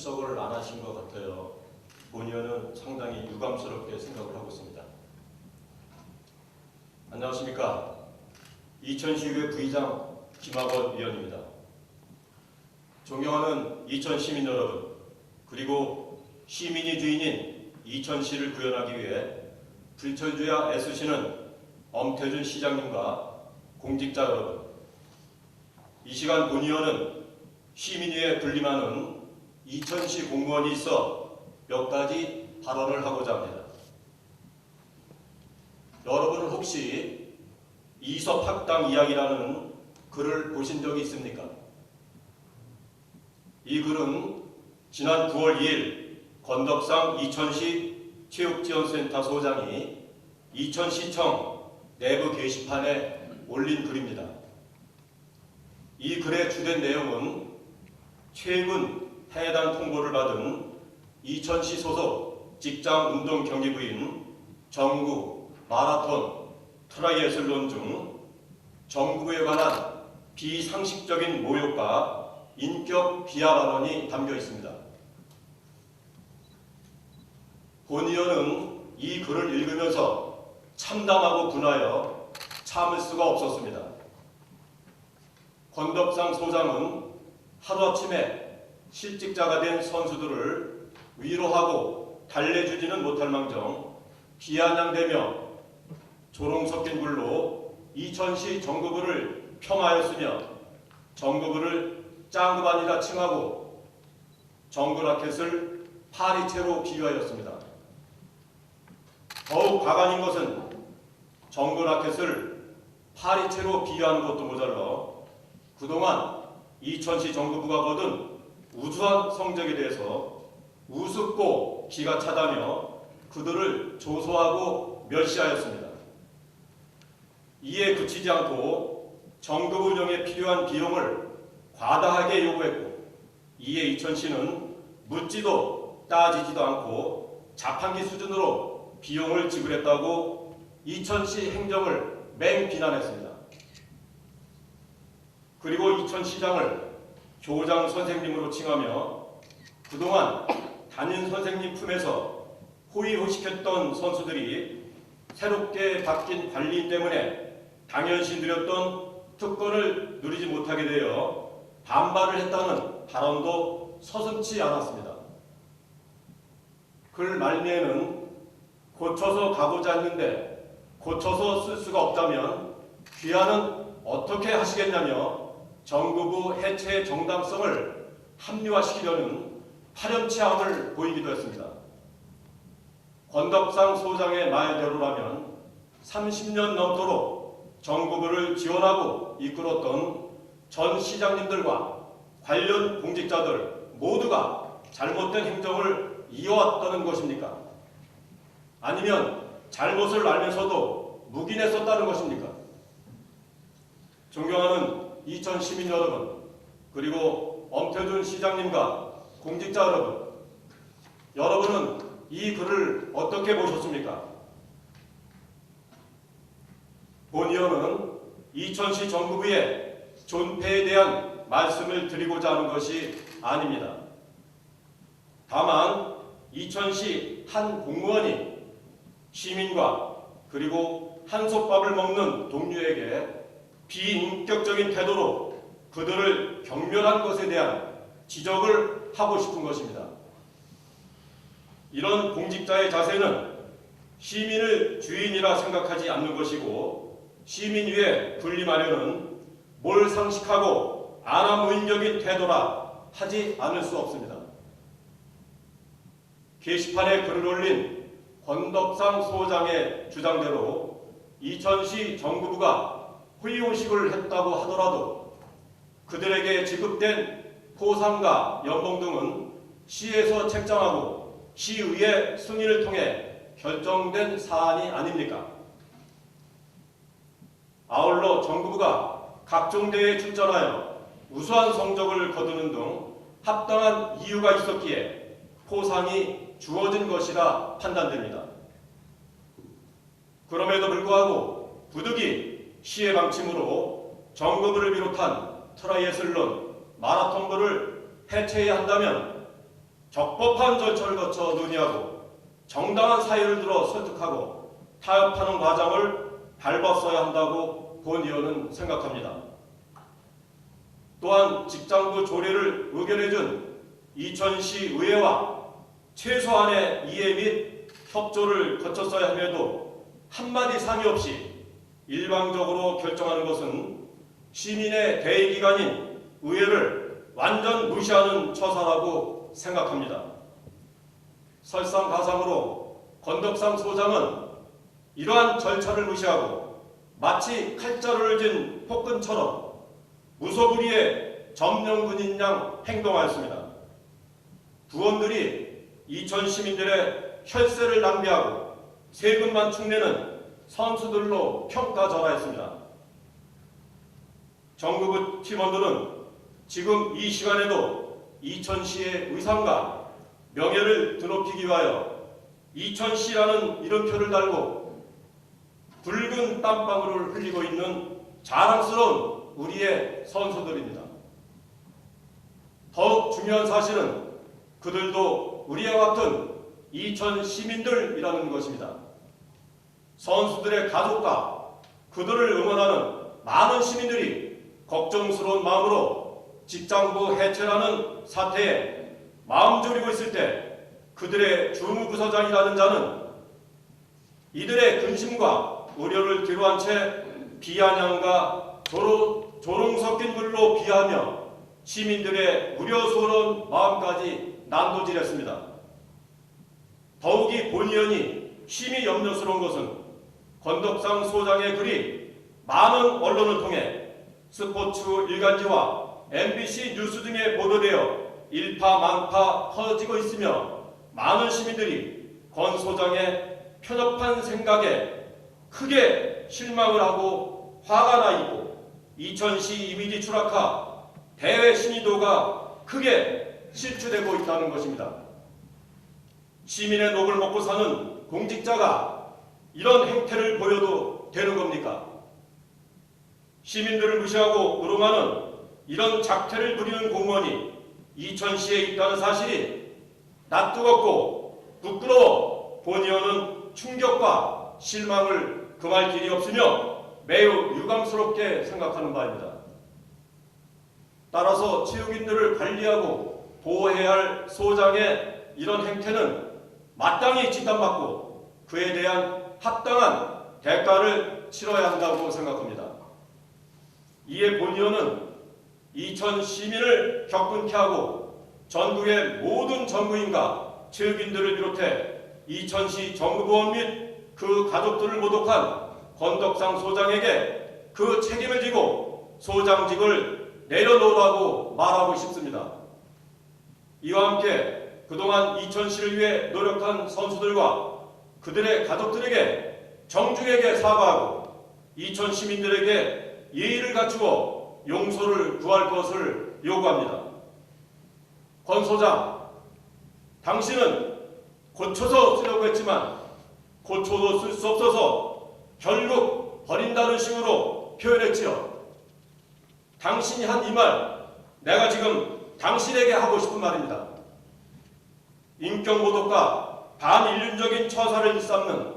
출석을 안 하신 것 같아요. 본 의원은 상당히 유감스럽게 생각을 하고 있습니다. 안녕하십니까. 이천시의회 부의장 김학원 의원입니다. 존경하는 이천 시민 여러분, 그리고 시민이 주인인 이천시를 구현하기 위해 불철주야 애쓰시는 엄태준 시장님과 공직자 여러분, 이 시간 본 의원은 시민위에 군림하는 이천시 공무원이 있어 몇 가지 발언을 하고자 합니다. 여러분은 혹시 이섭 학당 이야기라는 글을 보신 적이 있습니까? 이 글은 지난 9월 2일 건덕상 이천시 체육지원센터 소장이 이천시청 내부 게시판에 올린 글입니다. 이 글의 주된 내용은 최근 해당 통보를 받은 이천시 소속 직장 운동 경기부인 정구, 마라톤, 트라이애슬론 중 정부에 관한 비상식적인 모욕과 인격 비하 발언이 담겨 있습니다. 본 의원은 이 글을 읽으면서 참담하고 분하여 참을 수가 없었습니다. 건덕상 소장은 하루아침에 실직자가 된 선수들을 위로하고 달래주지는 못할 망정 비아냥대며 조롱 섞인 글로 이천시 정부부를 폄하하였으며 정부부를 짱구반이라 칭하고 정글라켓을 파리채로 비유하였습니다. 더욱 가관인 것은 정글라켓을 파리채로 비유하는 것도 모자라 그동안 이천시 정부부가 거둔 우수한 성적에 대해서 우습고 기가 차다며 그들을 조소하고 멸시하였습니다. 이에 그치지 않고 정부 운영에 필요한 비용을 과다하게 요구했고 이에 이천시는 묻지도 따지지도 않고 자판기 수준으로 비용을 지불했다고 이천시 행정을 맹 비난했습니다. 그리고 이천시장을 교장 선생님으로 칭하며 그동안 담임 선생님 품에서 호의호식했던 선수들이 새롭게 바뀐 관리인 때문에 당연시 누렸던 특권을 누리지 못하게 되어 반발을 했다는 발언도 서슴지 않았습니다. 글 말미에는 고쳐서 가고자 했는데 고쳐서 쓸 수가 없다면 귀하는 어떻게 하시겠냐며 정부부 해체의 정당성을 합리화시키려는 파렴치함을 보이기도 했습니다. 권덕상 소장의 말대로라면 30년 넘도록 정부부를 지원하고 이끌었던 전 시장님들과 관련 공직자들 모두가 잘못된 행정을 이어왔다는 것입니까? 아니면 잘못을 알면서도 묵인했었다는 것입니까? 존경하는 이천 시민 여러분, 그리고 엄태준 시장님과 공직자 여러분, 여러분은 이 글을 어떻게 보셨습니까? 본 의원은 이천시 정부부의 존폐에 대한 말씀을 드리고자 하는 것이 아닙니다. 다만 이천시 한 공무원이 시민과 그리고 한솥밥을 먹는 동료에게 비인격적인 태도로 그들을 경멸한 것에 대한 지적을 하고 싶은 것입니다. 이런 공직자의 자세는 시민을 주인이라 생각하지 않는 것이고 시민 위에 군림하려는 뭘 상식하고 아나무인적인 태도라 하지 않을 수 없습니다. 게시판에 글을 올린 권덕상 소장의 주장대로 이천시 정부부가 회의호식을 했다고 하더라도 그들에게 지급된 포상과 연봉 등은 시에서 책정하고 시의회 승인을 통해 결정된 사안이 아닙니까? 아울러 정부부가 각종 대회에 출전하여 우수한 성적을 거두는 등 합당한 이유가 있었기에 포상이 주어진 것이라 판단됩니다. 그럼에도 불구하고 부득이 시의 방침으로 정거부를 비롯한 트라이애슬론, 마라톤부를 해체해야 한다면 적법한 절차를 거쳐 논의하고 정당한 사유를 들어 설득하고 타협하는 과정을 밟았어야 한다고 본 의원은 생각합니다. 또한 직장부 조례를 의결해준 이천시 의회와 최소한의 이해 및 협조를 거쳤어야 함에도 한마디 상의 없이 일방적으로 결정하는 것은 시민의 대의기관인 의회를 완전 무시하는 처사라고 생각합니다. 설상가상으로 건덕상 소장은 이러한 절차를 무시하고 마치 칼자루를 진 폭군처럼 무소불위의 점령군인 양 행동하였습니다. 부원들이 이천 시민들의 혈세를 낭비하고 세금만 축내는 선수들로 평가절하했습니다. 정부부 팀원들은 지금 이 시간에도 이천시의 의상과 명예를 드높이기 위하여 이천시라는 이름표를 달고 붉은 땀방울을 흘리고 있는 자랑스러운 우리의 선수들입니다. 더욱 중요한 사실은 그들도 우리와 같은 이천 시민들이라는 것입니다. 선수들의 가족과 그들을 응원하는 많은 시민들이 걱정스러운 마음으로 직장부 해체라는 사태에 마음 졸이고 있을 때 그들의 주무부서장이라는 자는 이들의 근심과 우려를 뒤로한 채 비아냥과 조로, 조롱 섞인 글로 비하며 시민들의 우려스러운 마음까지 난도질했습니다. 더욱이 본 의원이 심히 염려스러운 것은 건덕상 소장의 글이 많은 언론을 통해 스포츠 일간지와 MBC 뉴스 등에 보도되어 일파만파 퍼지고 있으며 많은 시민들이 권 소장의 편협한 생각에 크게 실망을 하고 화가 나 있고 이천시 이미지 추락화 대외 신의도가 크게 실추되고 있다는 것입니다. 시민의 녹을 먹고 사는 공직자가 이런 행태를 보여도 되는 겁니까? 시민들을 무시하고 으롱하는 이런 작태를 부리는 공무원이 이천시에 있다는 사실이 낯뜨겁고 부끄러워 본의원은 충격과 실망을 금할 길이 없으며 매우 유감스럽게 생각하는 바입니다. 따라서 체육인들을 관리하고 보호해야 할 소장의 이런 행태는 마땅히 진단받고 그에 대한 합당한 대가를 치러야 한다고 생각합니다. 이에 본의원은 이천 시민을 격분케 하고 전국의 모든 정부인과 체육인들을 비롯해 이천시 정부보원 및 그 가족들을 모독한 건덕상 소장에게 그 책임을 지고 소장직을 내려놓으라고 말하고 싶습니다. 이와 함께 그동안 이천시를 위해 노력한 선수들과 그들의 가족들에게 정중하게 사과하고 이천 시민들에게 예의를 갖추어 용서를 구할 것을 요구합니다. 권 소장, 당신은 고쳐서 쓰려고 했지만 고쳐도 쓸 수 없어서 결국 버린다는 식으로 표현했지요. 당신이 한 이 말, 내가 지금 당신에게 하고 싶은 말입니다. 인격 모독과 반인륜적인 처사를 일삼는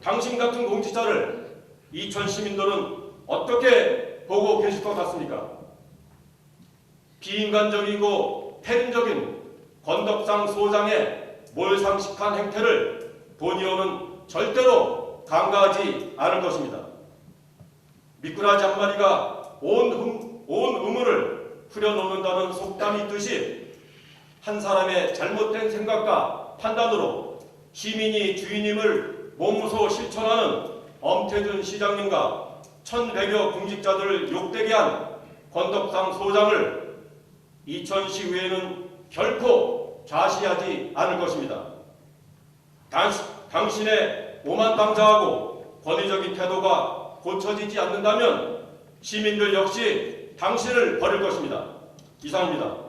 당신 같은 공직자를 이천 시민들은 어떻게 보고 계실 것 같습니까? 비인간적이고 패륜적인 건덕상 소장의 몰상식한 행태를 본의원은 절대로 간과하지 않을 것입니다. 미꾸라지 한 마리가 온, 흠, 온 의무를 풀어놓는다는 속담이 있듯이 한 사람의 잘못된 생각과 판단으로 시민이 주인임을 몸소 실천하는 엄태준 시장님과 1,100여 공직자들을 욕되게 한 건덕상 소장을 이천시 의회는 결코 좌시하지 않을 것입니다. 당, 당신의 오만방자하고 권위적인 태도가 고쳐지지 않는다면 시민들 역시 당신을 버릴 것입니다. 이상입니다.